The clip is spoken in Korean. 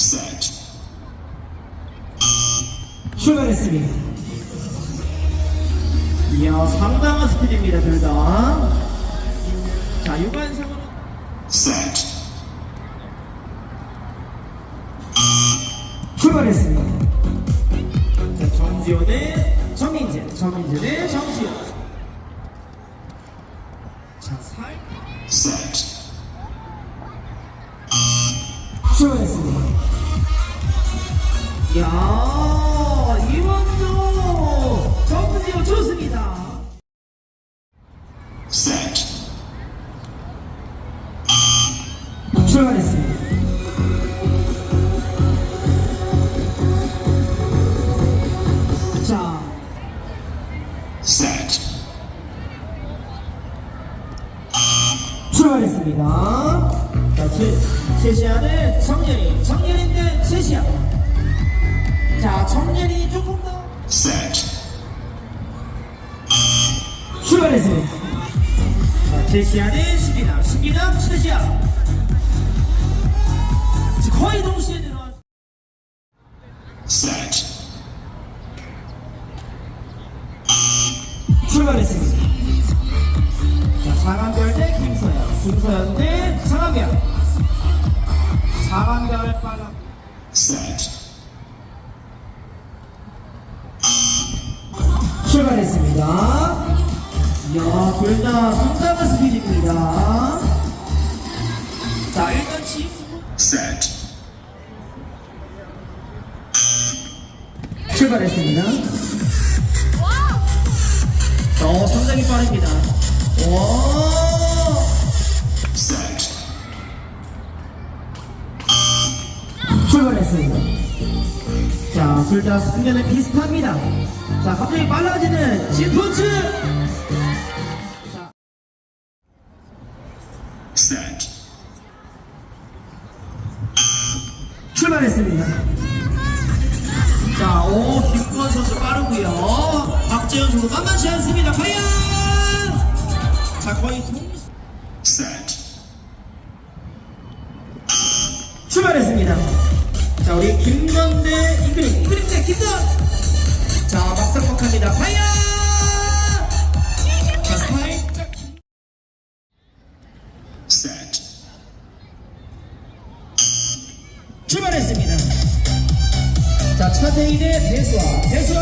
set, 출발했습니다. 이야, 상당한 스피드입니다, 둘 다. 자, set, 출발했습니다. 자, 정지호 대 정민재, 정민재 대 정지호. 자, 살. set, 출발했습니다. 이야, 이원조, 정지호 좋습니다. 출발했습니다. 자, 출발했습니다. 자, 제, 제시아는 청년이, 청년인데 제시아. 출발했습니다. 자, 제시아는 신기남, 신기남, 제시아. 지금 거의 동시에 들어왔 set, 출발했습니다. 자, 장한별 대 김서연, 김서연 대 장한별. 장한별 빨라. set, 출발했습니다. 이야, 둘 다 상당한 스피드입니다. 자, 일단 지수 set, 출발했습니다. 어, 상당히 빠릅니다. 와, set, 출발했습니다. 자, 둘다 승계는 비슷합니다. 자, 갑자기 빨라지는 진포츠! Set, 출발했습니다. 자, 오, 김구원 선수 빠르고요 박재현 선수 만만치 않습니다. 과연! 자, 거의 동 set, 출발했습니다. 자, 우리 김건대 출발했습니다. 자, 차재희 대 대수아, 대수아